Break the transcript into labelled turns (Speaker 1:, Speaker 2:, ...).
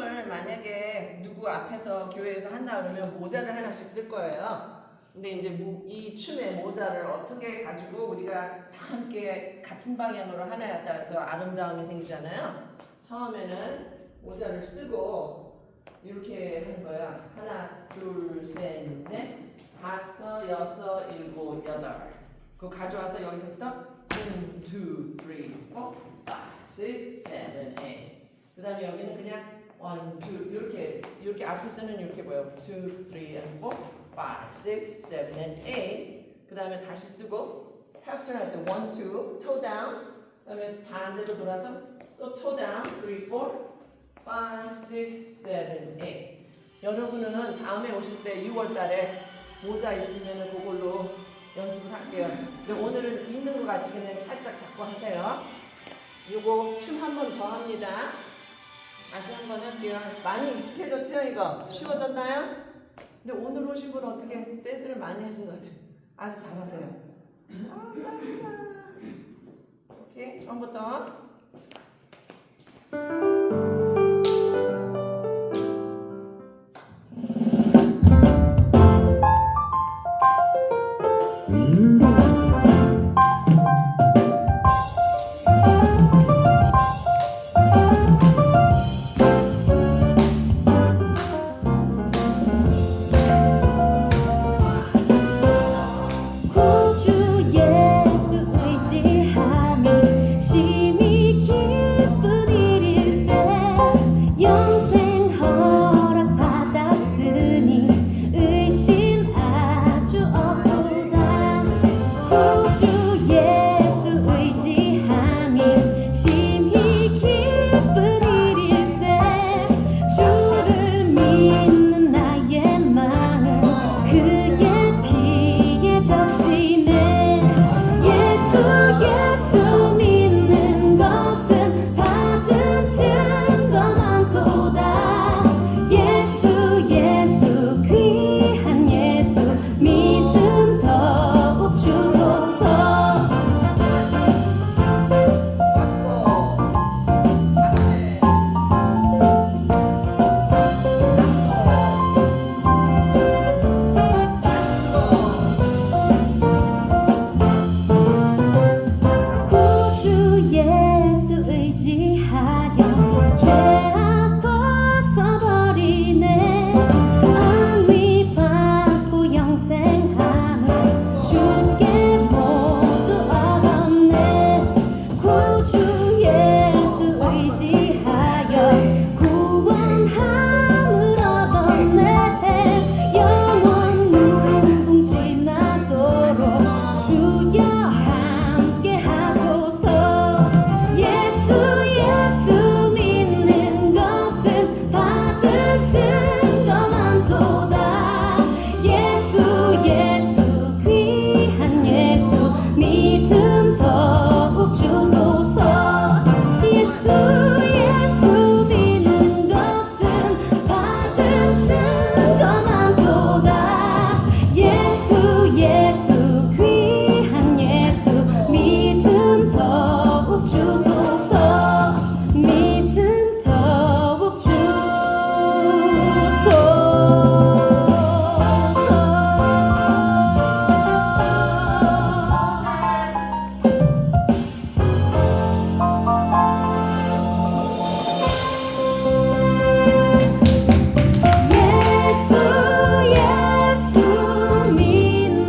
Speaker 1: 춤을 만약에 누구 앞에서 교회에서 한다 그러면 모자를 하나씩 쓸 거예요. 근데 이제 이 춤의 모자를 어떻게 가지고 우리가 다 함께 같은 방향으로 하나에 따라서 아름다움이 생기잖아요. 처음에는 모자를 쓰고 이렇게 하는 거야. 하나, 둘, 셋, 넷, 다섯, 여섯, 일곱, 여덟. 그거 가져와서 여기서부터 1, 2, 3, 4, 5, 6, 7, 8. 그 다음에 여기는 그냥 1, 2 이렇게 이렇게 앞에서는 이렇게 보여. 2, 3, and 4, 5, 6, 7, and 8. 그 다음에 다시 쓰고 have to 할때 1, 2, toe down. 그 다음에 반대로 돌아서 또 toe down. 3, 4, 5, 6, 7, 8. 여러분은 다음에 오실 때 6월 달에 모자 있으면 그걸로 연습을 할게요. 근데 오늘은 있는 것 같이 그냥 살짝 잡고 하세요. 요거 춤 한 번 더 합니다. 한번 할게요. 많이 익숙해졌죠, 이거? 쉬워졌나요? 근데 오늘 오신 분 어떻게 댄스를 많이 하신 것 같아요. 아주 잘하세요. 아, 감사합니다. 오케이, 처음부터.